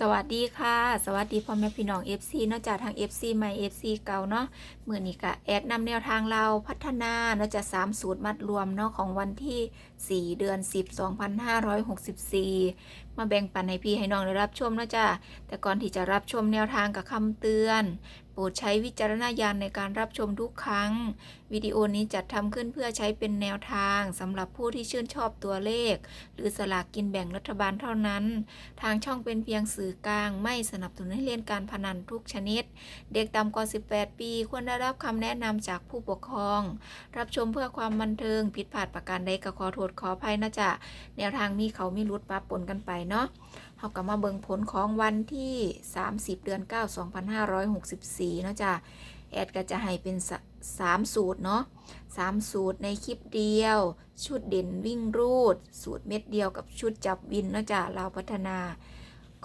สวัสดีค่ะ สวัสดีพ่อแม่พี่น้อง FC นอกจากทาง FC ใหม่ FC เก่าเนาะเมื่อนี้ก็แอดนำแนวทางเราพัฒนาเนอกจาก3สูตรมัดรวมเนาะของวันที่4 เดือน 10 2564 มาแบ่งปันให้พี่ให้น้องได้รับชมนะจ้ะแต่ก่อนที่จะรับชมแนวทางกับคำเตือน โปรดใช้วิจารณญาณในการรับชมทุกครั้ง วิดีโอนี้จัดทำขึ้นเพื่อใช้เป็นแนวทางสำหรับผู้ที่ชื่นชอบตัวเลข หรือสลากกินแบ่งรัฐบาลเท่านั้น ทางช่องเป็นเพียงสื่อกลาง ไม่สนับสนุนให้เล่นการพนันทุกชนิด เด็กต่ำกว่า 18 ปี ควรได้รับคำแนะนำจากผู้ปกครอง รับชมเพื่อความบันเทิงผิดพลาดประการใดก็ขอโทษขออภัยนะจ๊ะแนวทางมีเขามีรุดปะปนกันไปเนาะเขาก็มาเบิงผลของวันที่ 30 เดือน 9 2564เนาะจ้ะแอดก็จะให้เป็นสสามสูตรเนาะสามสูตรในคลิปเดียว ชุดเด่นวิ่งรูด สูตรเม็ดเดียวกับชุดจับวินเนาะจ้ะเราพัฒนา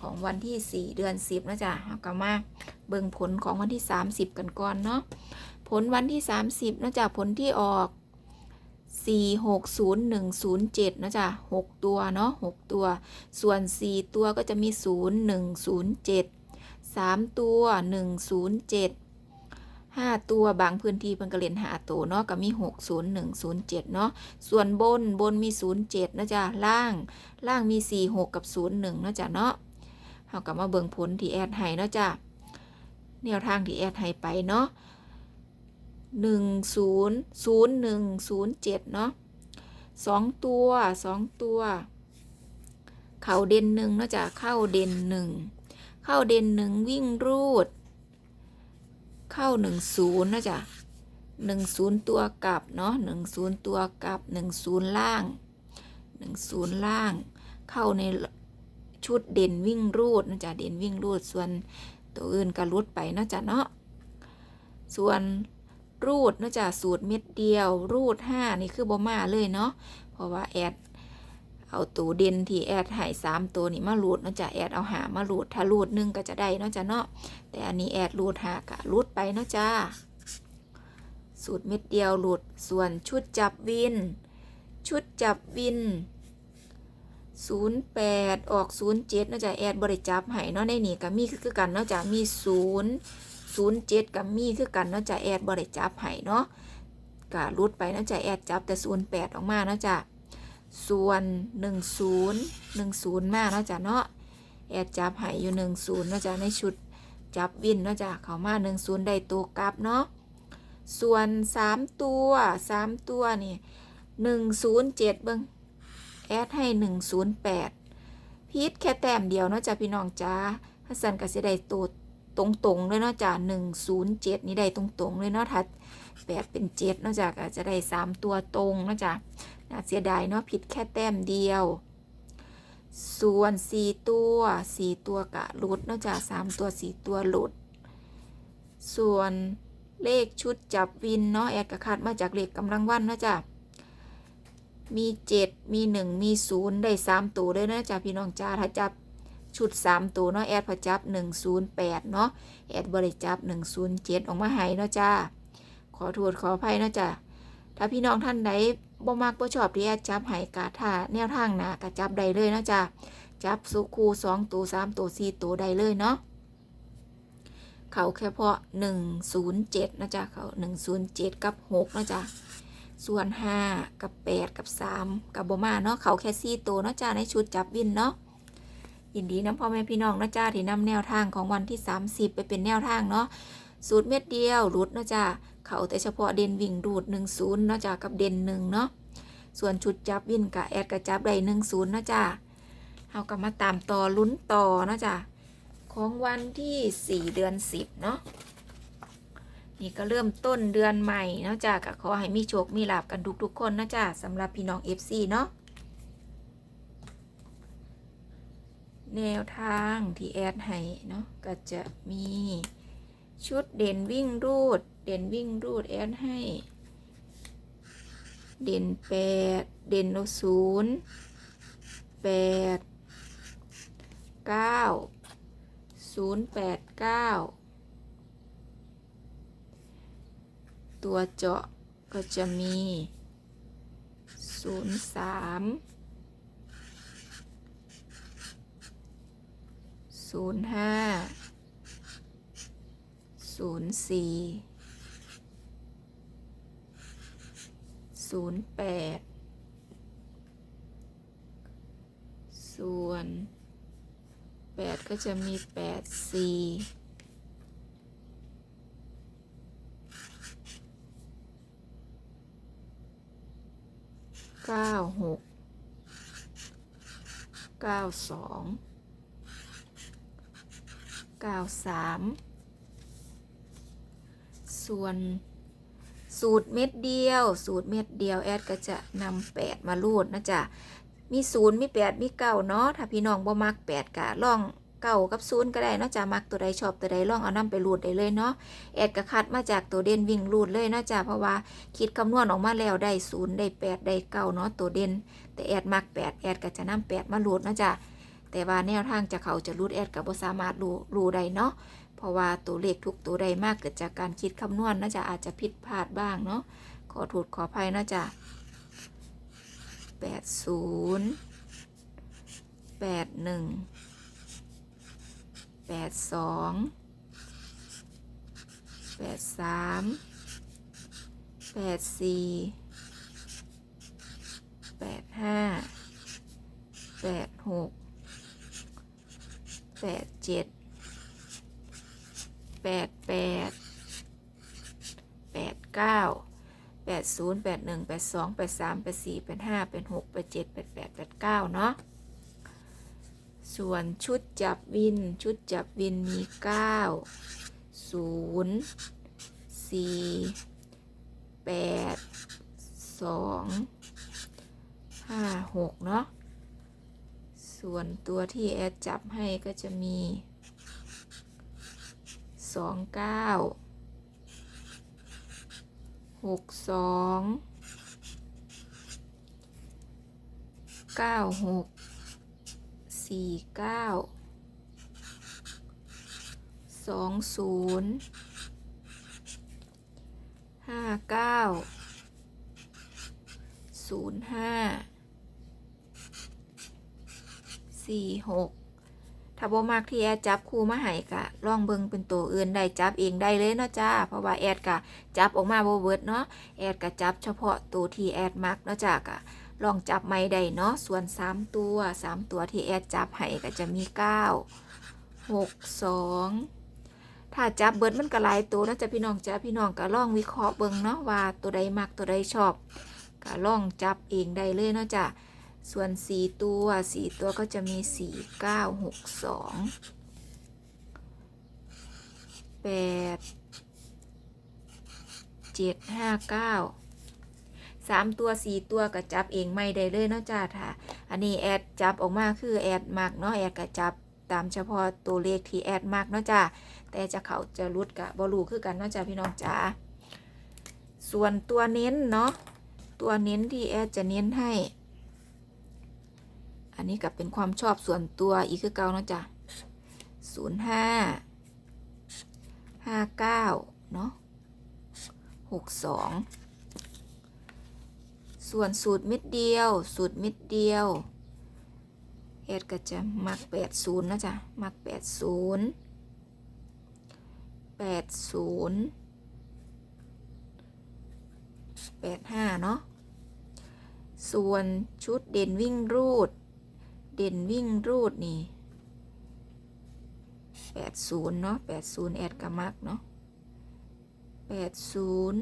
ของวันที่ 4 เดือน 10นะจ๊ะเอาก็มาเบิ่งผลของวันที่ 30 กันก่อนเนาะ ผลวันที่ 30นะจ้ะผลที่ออก 4 6 0 1 0 7นย์หนึ่งศูนย์เจ็ดนะจ๊ะ6ตัวเนาะ6ตัว ส่วน4ตัวก็จะมี0 1 0 7 3ตัว1 0 7ห้าตัวบางพื้นที่เพิ่นก็เล่นหาตัวเนาะก็มีหกศูนย์หนึ่งศูนย์เจ็ดเนาะส่วนบนบนมีศูนย์เจ็ดนะจ๊ะล่างล่างมีสี่หกกับศูนย์หนึ่งนะจ๊ะเนาะเฮาก็มาเบิ่งผลที่แอดให้เนาะจ้ะแนวทางที่แอดให้ไปเนาะ หนึ่งศูนย์ศูนย์หนึ่งศูนย์เจ็ดเนาะสองตัวสองตัว เข่าเด่นหนึ่งเนาะจ้ะเข้าเด่นหนึ่งเข้าเด่นหนึ่งวิ่งรูด เข้าหนึ่งศูนย์นะจ๊ะหนึ่งศูนย์ตัวกลับเนาะหนึ่งศูนย์ตัวกลับหนึ่งศูนย์ล่างหนึ่งศูนย์ล่าง เข้าในชุดเด่นวิ่งรูดนะจ๊ะเด่นวิ่งรูดส่วนตัวอื่นก็รุดไปนะจ๊ะเนาะส่วน รูดนะจ๊ะสูตรเม็ดเดียว รูดห้านี่คือบ่มาเลยเนาะเพราะว่าแอดเอาตัวเด่นที่แอดหายสามตัวนี่มารูดเนาะจ๊ะแอดเอาหามารูดถ้ารูดหนึ่งก็จะได้เนาะจ๊ะเนาะแต่อันนี้แอดรูดหากะรูดไปเนาะจ้าสูตรเม็ดเดียวหลุดส่วนชุดจับวิน ชุดจับวิน 08 ออก 07เนาะจ้ะแอดบริจับให้เนาะในนี่ก็มีคือกันเนาะจ้ะมี 0 07กับมีคือกันเนาะจ้ะแอดบริจับให้เนาะก็รุดไปเนาะจ้ะแอดจับแต่08ออกมาเนาะจ้ะส่วน10 10มาเนาะจ้ะเนาะแอดจับให้อยู่หนึ่งศูนย์เนาะจ๊ะในชุดจับวินเนาะจ๊ะเขามาหนึ่งศูนย์ได้ตัวกลับเนาะส่วนสามตัวสามตัวนี่หนึ่งศูนย์เจ็ดเบิ้งแอดให้หนึ่งศูนย์แปดพีทแค่แต้มเดียวเนาะจ๊ะพี่น้องจ้าฮัสซันก็จะได้ตัว ตรงๆเลยเนาะจ๊ะหนึ่งศูนย์เจ็ดนี่ได้ตรงๆเลยเนาะถ้าแปดเป็นเจ็ดเนาะจ๊ะก็จะได้สามตัวตรงเนาะจ๊ะน่าเสียดายเนาะผิดแค่แต้มเดียว ส่วนสี่ตัวสี่ตัวกะหลุดเนอกจากสามตัวสี่ตัวหลุด ส่วนเลขชุดจับวินเนาะแอดกระคัดมาจากเลขกำลังวันเนาะจ้ะมีเจ็ดมีหนึ่งมีศูนย์ได้สามตัวเลยนะจ้ะพี่น้องจ้าถ้าจับ ชุดสามตัวเนาะแอดพอจับหนึ่งศูนย์แปดเนาะแอดบริจับหนึ่งศูนย์เจ็ดออกมาให้เนาะจ้า ขอโทษขออภัยเนาะจ้ะถ้าพี่น้องท่านใดบ่มักบ่ชอบที่แอดจับให้กะถ้าแนวทางหนะกะจับได้เลยเนาะจ้ะจับสุคูสองตัวสามตัวสี่ตัวได้เลยเนาะเขาแค่เพาะหนึ่งศูนย์เจ็ดนะจ๊ะเขาหนึ่งศูนย์เจ็ดกับหกนะจ๊ะส่วนห้ากับแปดกับสามกับบมาเนาะเขาแค่สี่ตัวนะจ๊ะในชุดจับวินเนาะ ยินดีน้ำพ่อแม่พี่น้องนะจ๊ะที่นำแนวทางของวันที่ 30 ไปเป็นแนวทางเนาะสูตรเม็ดเดียวรุดนะจ๊ะเขาแต่เฉพาะเด่นวิ่งรูดหนึ่งศูนย์นะจ๊ะกับเด่นหนึ่งเนาะส่วนชุดจับวินกับแอดกับจับได้หนึ่งศูนย์นะจ๊ะเราก็มาตามต่อลุ้นต่อนะจ้ะของวันที่ 4 เดือน 10 เนาะนี่ก็เริ่มต้นเดือนใหม่นะจ้ะก็ขอให้มีโชคมีลาบกันทุกๆคนนะจ้ะสำหรับพี่น้อง FC เนาะ แนวทางที่แอดให้เนาะก็จะมีชุดเด่นวิ่งรูด เด่นวิ่งรูดแอดให้ เด่นแปดเด่นศูนย์แปดเก้าศูนย์แปดเก้าตัวเจาะก็จะมีศูนย์สาม ศูนย์ห้าศูนย์สี่ศูนย์แปดส่วนแปดก็จะมีแปดสี่เก้าหกเก้าสอง ก้าสามส่วนสูตรเม็ดเดียว สูตรเม็ดเดียวแอดก็จะนำแปดมาลูดนะจ๊ะมีศูนย์มีแปดมีเก้าเนาะถ้าพี่น้องบ่มักแปดกะลองเก้ากับศูนย์ก็ได้เนาะจะมักตัวใดชอบตัวใดลองเอานำไปรูดได้เลยเนาะแอดก็คัดมาจากตัวเด่นวิ่งรูดเลยเนาะจ้ะเพราะว่าคิดคำนวณออกมาแล้วได้ศูนย์ได้แปดได้เก้าเนาะตัวเด่นแต่แอดมักแปดแอดก็จะนำแปดมารูดเนาะจ้ะ แต่ว่าแนวทางจะเขาจะรูดแอดกับบ่สามารถรู้รู้ได้เนาะเพราะว่าตัวเลขทุกตัวใดมากเกิดจากการคิดคำนวณน่าจะอาจจะผิดพลาดบ้างเนาะขอโทษขออภัยนะจ๊ะแปดศูนย์แปดหนึ่งแปดสองแปดสามแปดสี่แปดห้าแปดหก แปดเจ็ดแปดแปดแปดเก้าแปดศูนย์แปดหนึ่งแปดสองแปดสามแปดสี่แปดห้าแปดหกแปดเจ็ดแปดแปดแปดเก้าเนาะส่วนชุดจับวินชุดจับวินมีเก้าศูนย์สี่แปดสองห้าหกเนาะ ส่วนตัวที่แอดจับให้ก็จะมี สองเก้าหกสองเก้าหกสี่เก้าสองศูนย์ห้าเก้าศูนย์ห้า สี่หกถ้าบ่มากที่แอดจับคู่มาให้กะลองเบิ่งเป็นตัวอื่นได้จับเองได้เลยเนาะจ้า เพราะว่าแอดกะจับออกมาบ่เบิดเนาะแอดกะจับเฉพาะตัวที่แอดมักเนาะจ้ากะลองจับไม่ได้เนาะส่วน 3 ตัว 3 ตัวที่แอดจับให้ก็จะมี 9 6 2 ถ้าจับเบิดมันก็หลายตัวเนาะจ้ะพี่น้องจ้าพี่น้องก็ลองวิเคราะห์เบิ่งเนาะว่าตัวใดมักตัวใดชอบก็ลองจับเองได้เลยเนาะจ้ะ ส่วน4ตัว4ตัวก็จะมี4 9 6 2 8 7 5 9 3ตัว4ตัวก็จับเองไม่ได้เลยเนาะจ้าถ้าอันนี้แอดจับออกมาคือแอดมักเนาะแอดก็จับตามเฉพาะตัวเลขที่แอดมักเนาะจ้าแต่จะเขาจะรุดกะบอลูคือกันเนาะจ้าพี่น้องจ้าส่วนตัวเน้นเนาะตัวเน้นที่แอดจะเน้นให้ อันนี้ก็เป็นความชอบส่วนตัวอีกคือเก่านะจ้ะศูนย์ห้าห้าเก้าเนาะหกสองส่วนสูตรเม็ดเดียว สูตรเม็ดเดียวเอ็ดก็จะมักแปดศูนย์นะจ๊ะมักแปดศูนย์แปดศูนย์แปดห้าเนาะส่วนชุดเด่นวิ่งรูด เด่นวิ่งรูดนี่แปดศูนย์เนาะแปดศูนย์แอดกามักเนาะแปดศูนย์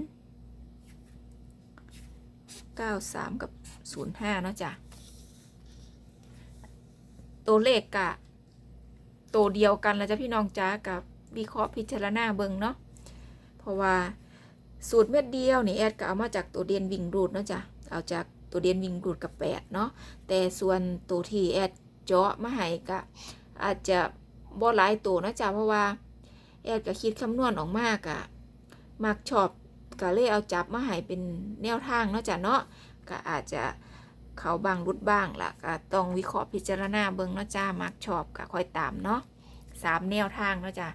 เก้าสามกับศูนย์ห้าเนาะจ้ะ ตัวเลขกะ ตัวเดียวกันแล้วจ้ะพี่น้องจ้ากับวิเคราะห์พิจารณาเบิงเนาะ เพราะว่าสูตรเม็ดเดียวนี่แอดก็เอามาจากตัวเด่นวิ่งรูดเนาะจ้ะ เอาจาก ตัวเด่นวิ่งรูดกับแปดเนาะแต่ส่วนตัวที่แอดเจาะมาให้ก็อาจจะบ่หลายตัวนะจ๊ะเพราะว่า แอดก็คิดคำนวณออกมากอะมักชอบก็เลยเอาจับมาให้เป็นแนวทางเนาะจ๊ะเนาะก็อาจจะเขาบางรุดบ้างล่ะก็ต้องวิเคราะห์พิจารณาเบิ่งเนาะจ้ามักชอบก็ค่อยตามเนาะสามแนวทางเนาะจ้ะ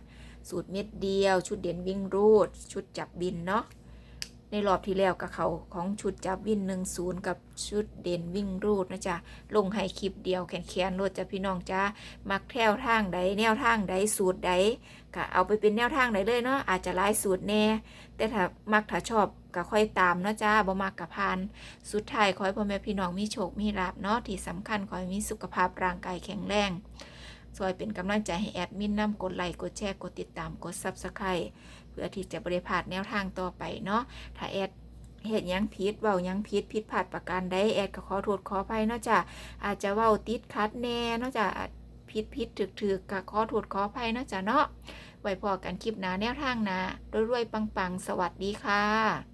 สูตรเม็ดเดียว ชุดเด่นวิ่งรูด ชุดจับบินเนาะ ในรอบที่แล้วกับเขาของชุดจับวิน10กับชุดเด่นวิ่งรูดนะจ๊ะลงให้คลิปเดียวแขนแขนๆโลดจ้ะพี่น้องจ้ามักแถวทางใดแนวทางใดสูตรใดก็เอาไปเป็นแนวทางใดเลยเนาะอาจจะหลายสูตรแน่ แต่ถ้ามักถ้าชอบก็ค่อยตามเนาะจ้าบ่มักกับพาน สุดท้ายขอให้พ่อแม่พี่น้องมีโชคมีลาบเนาะที่สำคัญขอให้มีสุขภาพร่างกายแข็งแรงซอยเป็นกำลังใจให้แอดมินนำกดไลค์กดแชร์กดติดตามกด Subscribe เพื่อที่จะบริพาดแนวทางต่อไปเนาะถ้าแอดเห็นยังพิษเบายังพิษพิษผัดประการใดแอดก็ขอโทษขออภัยเนาะจ้ะอาจจะเว้าติดคัดแน่เนาะจ้ะพิษพิษถึกถึกก็ขอโทษขออภัยเนาะจ้ะเนาะไว้พอกันคลิปหน้าแนวทางหน้ารวยๆปังๆ สวัสดีค่ะ